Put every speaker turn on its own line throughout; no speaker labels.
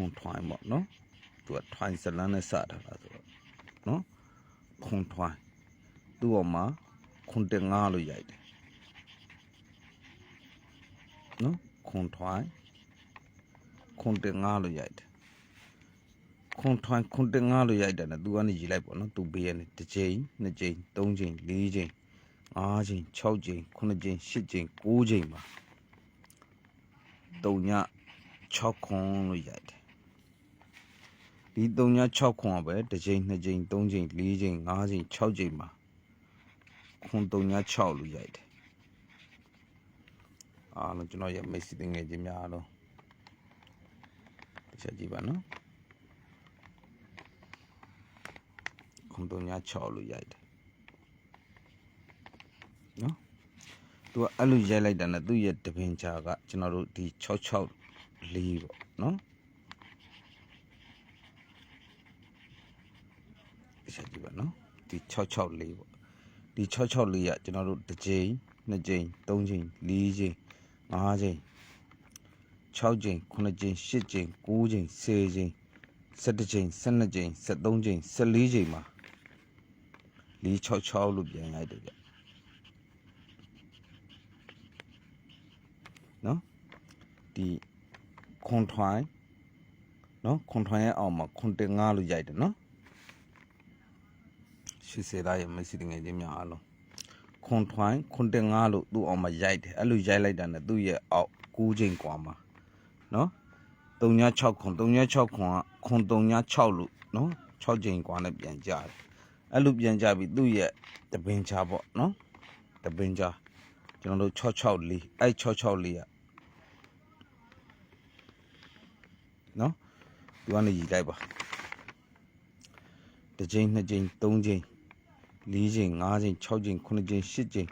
ခွန်ထွိုင်းပေါ့နော်သူကထွိုင်းဇလန်းနဲ့စထားတာဆိုတော့နော်ခွန်ထွိုင်းသူ့အမှာခွန်တင်ငါလို့ရိုက်တယ်နော်ခွန်ထွိုင်းခွန်တင်ငါလို့ရိုက်တယ်ခွန်ထွိုင်းခွန်တင်ငါလို့ရိုက်တယ်နဲ့သူကနေရေးလိုက်ပေါ့နော်သူဘေးကနေတစ်ချိန်နှစ်ချိန်သုံးချိန်လေးချိန်၅ချိန်၆ချိန်9ချိန်10ချိန်9ချိန်ပါတုံည6ခွန်လို့ရိုက်တယ် ဒီတုံည6ခွန်ကပဲတစ်ချိန်နှစ်ချိန်သုံးချိန်လေးချိန်၅ချိန်6ချိန်ပါခွန်တုံည6လို့ရိုက်တယ်အားလုံးကျွန်တော်ရဲ့မိတ်ဆွေတငယ်ချင်းများအားလုံးတစ်ချက်ကြည့်ပါနော်ခွန်တုံည6လို့ရိုက်တယ်နော်သူကအဲ့လိုရိုက်လိုက်တာနဲ့သူ့ရဲ့တပင်ချာကကျွန်တော်တို့ဒီ66လေးပေါ့နော်တစ်ချက်ကြည့်ပါနော် ဒီ66လေးပေါ့ဒီ66လေးကကျွန်တော်တို့တစ်ချိန်နှစ်ချိန်သုံးချိန်လေးချိန်ငါးချိန်6ချိန်9ချိန်10ချိန်9ချိန်10ချိန်17ချိန်12ချိန်13ချိန်14ချိန်မှာ466လို့ပြန်လိုက်တယ်ဗျနော်ဒီခွန်ထွိုင်းနော်ခွန်ထွိုင်းရဲ့အောက်မှာခွန်တင်ငါလို့ရိုက်တယ်နော် ရှိစေသားရဲ့မက်ဆီငယ်ချင်းများအားလုံးခွန်ထွိုင်းခွန်တင်ငါလို့သူ့အောက်မှာရိုက်တယ်အဲ့လိုရိုက်လိုက်တာနဲ့သူ့ရဲ့အောက်9ချိန်กว่าမှာနော်36ခွန်36ခွန်ကခွန်36လို့နော်6ချိန်กว่าနဲ့ပြန်ကြတယ်အဲ့လိုပြန်ကြပြီသူ့ရဲ့တပင်ချာပေါ့နော်တပင်ချာကျွန်တော်တို့664အဲ့664ကနော်သူကနေရီလိုက်ပါတစ်ချိန်နှစ်ချိန်သုံးချိန် လေးချိန်ငါးချိန်၆ချိန်ခုနှစ်ချိန်ရှစ်ချိန်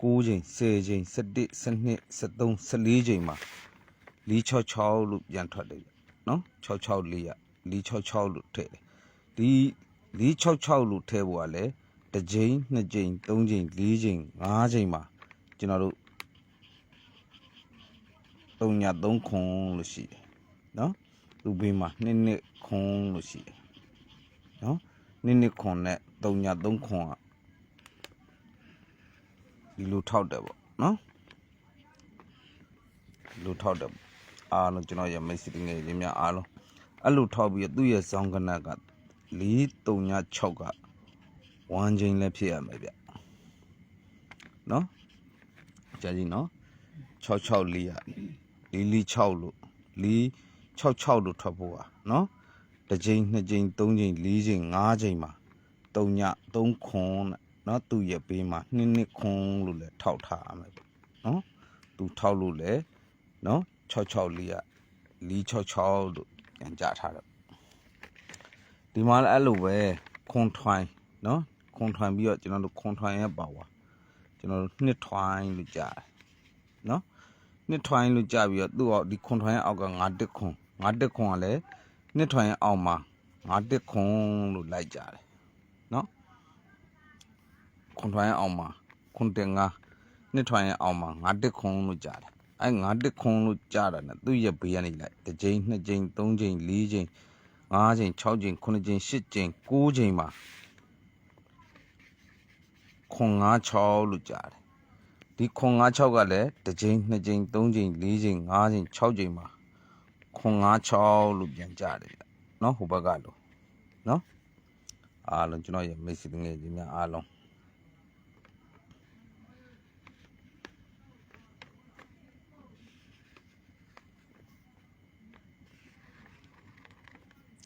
9ချိန်10ချိန်17 12 13 14ချိန်မှာ466လို့ပြန်ထွက်တယ်ဗျနော်664ရ466လို့ထည့်တယ်ဒီ466လို့ထည့်ဖို့ကလည်းတစ်ချိန်နှစ်ချိန်သုံးချိန်လေးချိန်ငါးချိန်မှာကျွန်တော်တို့3ည3ခွန်လို့ရှိတယ်နော်သူ့ဘေးမှာနှစ်နှစ်ခွန်လို့ရှိတယ်နော်နှစ်နှစ်ခွန်နဲ့ 3ည3ခွန်ကဒီလိုထောက်တယ်ပေါ့နော်ဒီလိုထောက်တယ်ပေါ့အားလုံးကျွန်တော်ရဲ့မိတ်ဆွေတငယ်ချင်းများအားလုံးအဲ့လိုထောက်ပြီးတော့သူ့ရဲ့ဇောင်းကနက်က4 3ည6ကဝမ်းချင်းလည်းဖြစ်ရမယ်ဗျနော်ကြာကြီးနော်664ရ446လို့466လို့ထွက်ဖို့อ่ะနော်တစ်ချိန်နှစ်ချိန်သုံးချိန်လေးချိန်ငါးချိန်မှာ 3ည3ခွန်တဲ့နော်သူ့ရဲ့ဘေးမှာနှစ်နှစ်ခွန်လို့လည်းထောက်ထားရမယ်ပေါ့နော်သူထောက်လို့လည်းနော်664ရ466လို့ပြန်ကြထားတယ်ဒီမှာလည်းအဲ့လိုပဲခွန်ထွိုင်းနော်ခွန်ထွိုင်းပြီးတော့ကျွန်တော်တို့ခွန်ထွိုင်းရဲ့ပါဝါကျွန်တော်တို့နှစ်ထွိုင်းလို့ကြားတယ်နော်နှစ်ထွိုင်းလို့ကြားပြီးတော့သူ့အောက်ဒီခွန်ထွိုင်းရဲ့အောက်ကငါတက်ခွန်ငါတက်ခွန်ကလည်းနှစ်ထွိုင်းရဲ့အောက်မှာငါတက်ခွန်လို့လိုက်ကြတယ် နော်ခွန်ထွိုင်းရဲ့အောက်မှာခွန်တက်ငါနှစ်ထွိုင်းရဲ့အောက်မှာငါတက်ခွန်လို့ကြားတယ်အဲငါတက်ခွန်လို့ကြားတာနဲ့သူ့ရဲ့ဘေးကနေလိုက်တစ်ချိန်နှစ်ချိန်သုံးချိန်လေးချိန်5ချိန်6ချိန်9ချိန်10ချိန်9ချိန်မှာခွန်56လို့ကြားတယ်ဒီခွန်56ကလည်းတစ်ချိန်နှစ်ချိန်သုံးချိန်လေးချိန်5ချိန်6ချိန်မှာခွန်56လို့ပြန်ကြားတယ်ဗျနော်ဟိုဘက်ကလို့နော် အားလုံးကျွန်တော်ရဲ့မိတ်ဆွေငယ်ချင်းများအားလုံး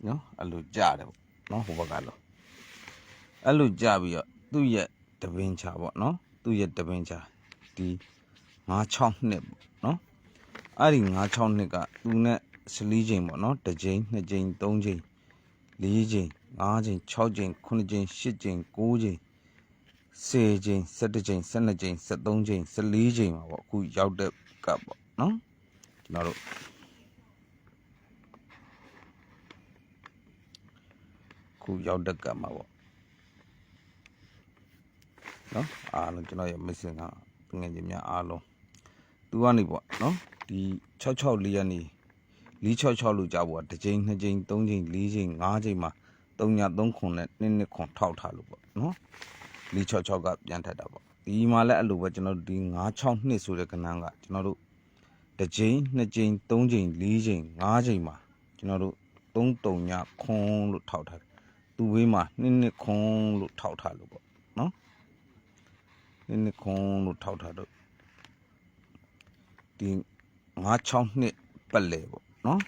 နော်အဲ့လိုကြားတယ်ပေါ့နော်ဟိုဘက်ကလို့အဲ့လိုကြားပြီးတော့သူ့ရဲ့တပင်ချာပေါ့နော်သူ့ရဲ့တပင်ချာဒီ96နှစ်ပေါ့နော်အဲ့ဒီ96နှစ်ကသူနဲ့စလီးချိန်ပေါ့နော်တစ်ချိန်နှစ်ချိန်သုံးချိန်လေးချိန် ငါးချိန်6ချိန်9ချိန်10ချိန်9ချိန်10ချိန်17ချိန်12ချိန်13ချိန်14ချိန်ပါပေါ့အခုရောက်တဲ့ကပ်ပေါ့နော်ကျွန်တော်တို့ခုရောက်တဲ့ကပ်မှာပေါ့နော်အားလုံးကျွန်တော်ရဲ့မစ်စင်ကငွေချင်းများအားလုံးသူကနေပေါ့နော်ဒီ66လေးကနေလီ66လို့ကြားဖို့ကတစ်ချိန်နှစ်ချိန်သုံးချိန်လေးချိန်ငါးချိန်မှာ 3ည3ခွန်နဲ့နှစ်နှစ်ခွန်ထောက်ထားလို့ပေါ့နော်လီ66ကပြန်ထက်တာပေါ့ဒီမှာလည်းအဲ့လိုပဲကျွန်တော်တို့ဒီ96နှစ်ဆိုတဲ့ကဏ္ဍကကျွန်တော်တို့တစ်ချိန်နှစ်ချိန်သုံးချိန်လေးချိန်ငါးချိန်မှာကျွန်တော်တို့3တုံညခွန်လို့ထောက်ထားတယ်သူဝေးမှာနှစ်နှစ်ခွန်လို့ထောက်ထားလို့ပေါ့နော်နှစ်နှစ်ခွန်လို့ထောက်ထားတော့ဒီ96နှစ်ပတ်လေပေါ့နော်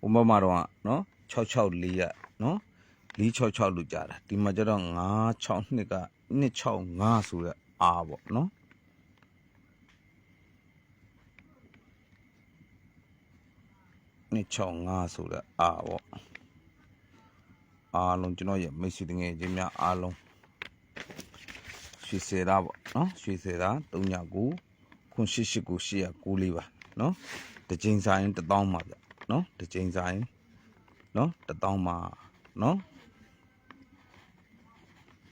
ဟိုဘက်မှာတော့ကနော်664ရ နော်466လို့ကြားတာဒီမှာကျတော့96နှစ်က265ဆိုတဲ့အာပေါ့နော်265ဆိုတဲ့အာပေါ့အားလုံးကျွန်တော်ရဲ့မိတ်ဆွေတငယ်ချင်းများအားလုံးရွှေစေတာပေါ့နော်ရွှေစေတာ39ခွန်88ကို809လေးပါနော်တစ်ချိန်ဆိုင်တစ်တောင်းပါဗျနော်တစ်ချိန်ဆိုင်နော်တစ်တောင်းပါ နော်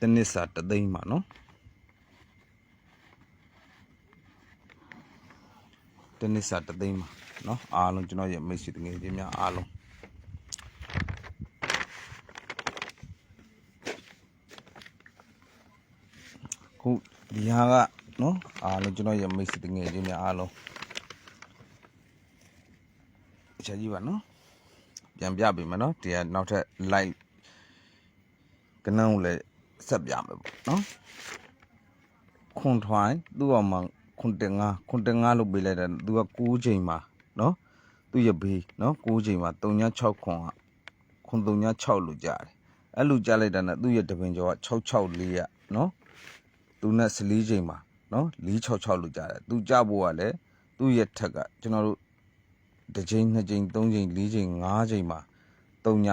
တနစ်စာတသိန်းပါနော်တနစ်စာတသိန်းပါနော်အားလုံးကျွန်တော်ရဲ့မိတ်ဆွေတငယ်ချင်းများအားလုံးခုဒီဟာကနော်အားလုံးကျွန်တော်ရဲ့မိတ်ဆွေတငယ်ချင်းများအားလုံးအချက်ကြီးပါနော် ပြန်ပြပေးမယ်နော်ဒီကနောက်ထပ် live ကနန်းကိုလည်းဆက်ပြမယ်ပေါ့နော်ခွန်ထွိုင်းသူ့အောင်မှာခွန်တင်ငါခွန်တင်ငါလို့ပေးလိုက်တယ်သူက6ချိန်မှာနော်သူ့ရဘေးနော်6ချိန်မှာ36ခွန်ကခွန်36လို့ကြားတယ်အဲ့လိုကြားလိုက်တာနဲ့သူ့ရတပင်ကျော်က664ရနော်သူနဲ့14ချိန်မှာနော်466လို့ကြားတယ်သူကြဖို့ကလည်းသူ့ရထက်ကကျွန်တော်တို့ တစ်ချိန်နှစ်ချိန်သုံးချိန်လေးချိန်ငါးချိန်မှာ3ည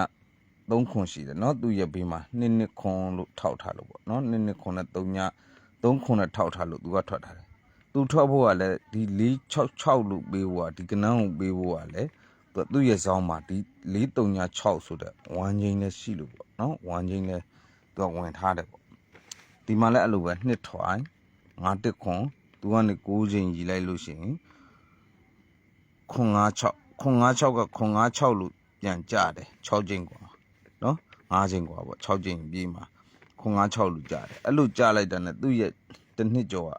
3ခွန်ရှိတယ်เนาะသူ့ရဲ့ဘေးမှာနှစ်နှစ်ခွန်လို့ထောက်ထားလို့ပေါ့เนาะနှစ်နှစ်ခွန်နဲ့3ည3ခွန်နဲ့ထောက်ထားလို့သူကထွက်ထားတယ်သူထွက်ဖို့ကလည်းဒီ466လို့ပေးဖို့ကဒီကနန်းကိုပေးဖို့ကလည်းသူသူ့ရဲ့ဇောင်းမှာဒီ436ဆိုတဲ့ဝမ်းချင်းလည်းရှိလို့ပေါ့เนาะဝမ်းချင်းလည်းသူကဝင်ထားတယ်ပေါ့ဒီမှာလည်းအဲ့လိုပဲနှစ်ထွိုင်းငါတစ်ခွန်သူကနေ6ချိန်ကြီးလိုက်လို့ရှိရင် ခွန်56ခွန်56ကခွန်56လို့ပြန်ကြတယ်6ချိန်กว่าနော်5ချိန်กว่าပေါ့6ချိန်ပြေးမှာခွန်56လို့ကြတယ်အဲ့လိုကြလိုက်တာနဲ့သူ့ရဲ့တစ်နှစ်ကျော်က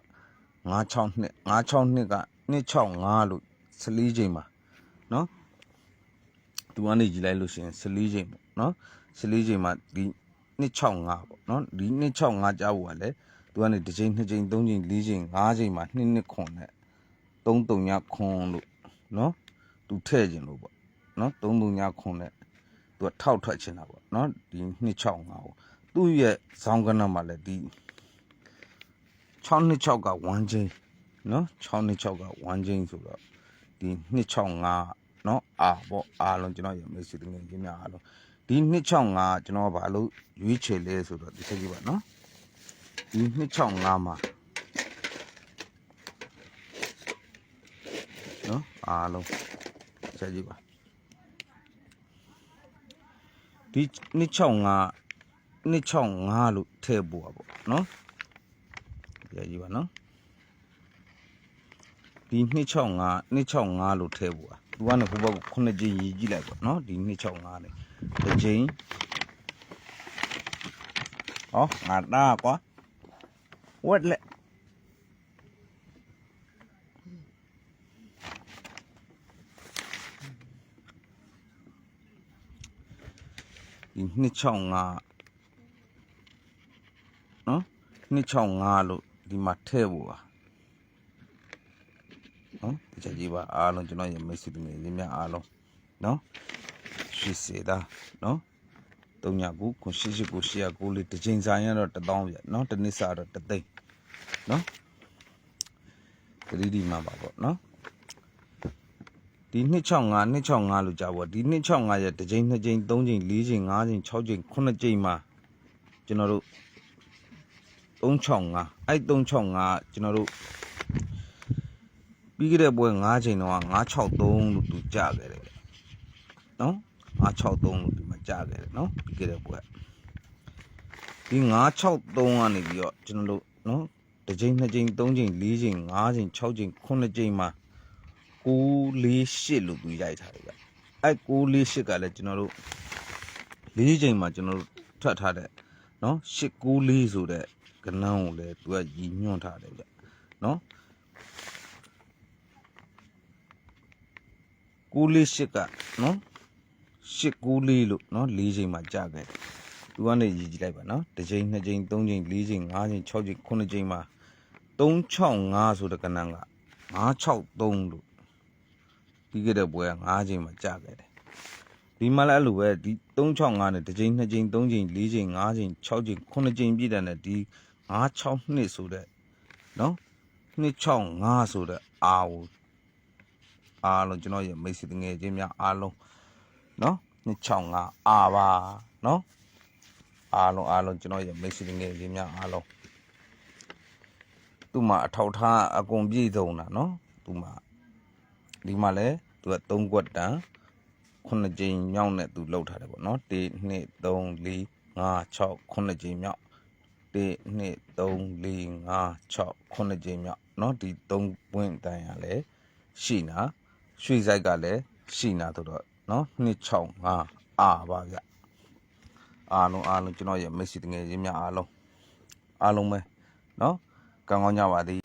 96နှစ်96နှစ်က265လို့14ချိန်မှာနော်သူကနေကြည့်လိုက်လို့ရှိရင်14ချိန်ပေါ့နော်14ချိန်မှာဒီ265ပေါ့နော်ဒီ265ကြားဖို့ကလည်းသူကနေတစ်ချိန်နှစ်ချိန်သုံးချိန်လေးချိန်ငါးချိန်မှာနှစ်နှစ်ခွန်နဲ့3 3ညခွန်လို့ နော်သူထည့်ခြင်းလို့ပေါ့နော်3 3ညခွန်နဲ့သူကထောက်ထွက်ချင်တာပေါ့နော်ဒီ265ကိုသူ့ရဲ့ဇောင်းကနမှာလည်းဒီ626က1ချင်းနော်626က1ချင်းဆိုတော့ဒီ265နော်အာပေါ့အားလုံးကျွန်တော်ရမေးစီတငယ်ချင်းများအားလုံးဒီ265ကျွန်တော်ဘာလို့ရွေးချယ်လဲဆိုတော့ဒီချက်ကြီးပါနော်ဒီ265မှာနော် အားလုံးချက်ကြီးပါဒီ265 265လို့ထည့်ပို့ပါပေါ့နော်ပြကြီးပါနော်ဒီ265 265လို့ထည့်ပို့ပါသူကနေဟိုဘက်ခုနှစ်ကြိမ်ရည်ကြည့်လိုက်ပေါ့နော်ဒီ265နဲ့တစ်ကြိမ်ဟောငါတာကွာဝက်လက် ဒီ265နော်265လို့ဒီမှာထည့်ဖို့ပါနော်ဒီချက်ကြီးပါအားလုံးကျွန်တော်ရမိတ်ဆွေတွေလေးများအားလုံးနော်ရွှေစေတာနော်တုံညာကူခွန်ရှိရှိကိုရှိရကိုလေးတစ်ချိန်ဆိုင်ရတော့1000ပြနော်တစ်နှစ်စာတော့တသိန်းနော်ဒီဒီမှာပါပေါ့နော် ဒီ265 265လို့ကြားပေါ့ဒီ265ရဲ့တစ်ချိန်နှစ်ချိန်သုံးချိန်လေးချိန်ငါးချိန်6ချိန်9ချိန်မှာကျွန်တော်တို့365အဲ့365ကျွန်တော်တို့ပြီးခဲ့တဲ့ပွဲ9ချိန်တော့963လို့သူကြားခဲ့တယ်နော်963လို့ဒီမှာကြားခဲ့တယ်နော်ပြီးခဲ့တဲ့ပွဲဒီ963ကနေပြီးတော့ကျွန်တော်တို့နော်တစ်ချိန်နှစ်ချိန်သုံးချိန်လေးချိန်ငါးချိန်6ချိန်9ချိန်မှာ 648လို့သူရိုက်ထားတယ်ဗျအဲ့648ကလည်းကျွန်တော်တို့၄ချိန်မှာကျွန်တော်တို့ထွက်ထားတဲ့နော်894ဆိုတဲ့ကဏ္ဍကိုလည်းသူကရည်ညွှန်းထားတယ်ဗျနော်648ကနော်894လို့နော်၄ချိန်မှာကြာခဲ့တယ်သူကနေရည်ကြည့်လိုက်ပါနော်တစ်ချိန်နှစ်ချိန်သုံးချိန်လေးချိန်ငါးချိန်၆ချိန်ခုနှစ်ချိန်မှာ365ဆိုတဲ့ကဏ္ဍက963လို့ ပြီးခဲ့တဲ့ပွဲက9ချိန်မှာကြာခဲ့တယ်ဒီမှာလည်းအဲ့လိုပဲဒီ365နဲ့တစ်ချိန်2ချိန်3ချိန်4ချိန်5ချိန်6ချိန်9ချိန်ပြည့်တယ်နဲ့ဒီ962နှစ်ဆိုတဲ့နော်265ဆိုတဲ့အာကိုအားလုံးကျွန်တော်ရဲ့မိတ်ဆွေငယ်ချင်းများအားလုံးနော်265အာပါနော်အားလုံးအားလုံးကျွန်တော်ရဲ့မိတ်ဆွေငယ်ချင်းများအားလုံးသူ့မှာအထောက်ထားအကုန်ပြည့်စုံတာနော်သူ့မှာ ဒီမှာလဲသူက3ကွက်တန်9ကြိမ်မြောက်နဲ့သူလှုပ်ထားတယ်ပေါ့เนาะ1 2 3 4 5 6 9ကြိမ်မြောက်1 2 3 4 5 6 9ကြိမ်မြောက်เนาะဒီ3ပွင့်တန်ရလဲရှိနာရွှေဆိုင်ကလည်းရှိနာဆိုတော့เนาะ265အာပါဗျအားလုံးအားလုံးကျွန်တော်ရဲ့မိတ်ဆွေတငယ်ချင်းများအားလုံးအားလုံးပဲเนาะ ကောင်းကောင်းကြပါသည်